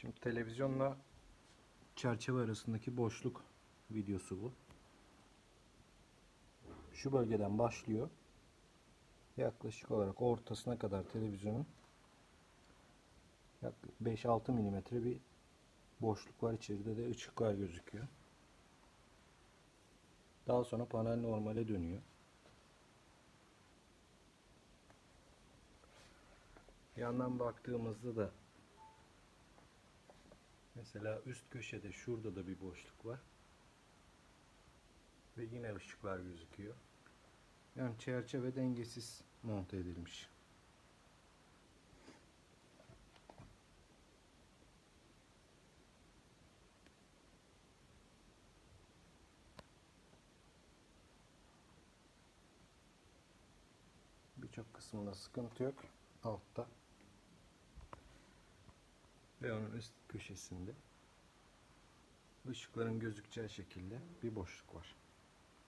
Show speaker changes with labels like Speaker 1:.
Speaker 1: Şimdi televizyonla çerçeve arasındaki boşluk videosu bu. Şu bölgeden başlıyor. Yaklaşık olarak ortasına kadar televizyonun 5-6 milimetre bir boşluk var. İçeride de ışıklar gözüküyor. Daha sonra panel normale dönüyor. Yandan baktığımızda da mesela üst köşede şurada da bir boşluk var. Ve yine ışıklar gözüküyor. Yani çerçeve dengesiz monte edilmiş. Birçok kısmında sıkıntı yok. Altta. Ve onun üst köşesinde ışıkların gözükeceği şekilde bir boşluk var.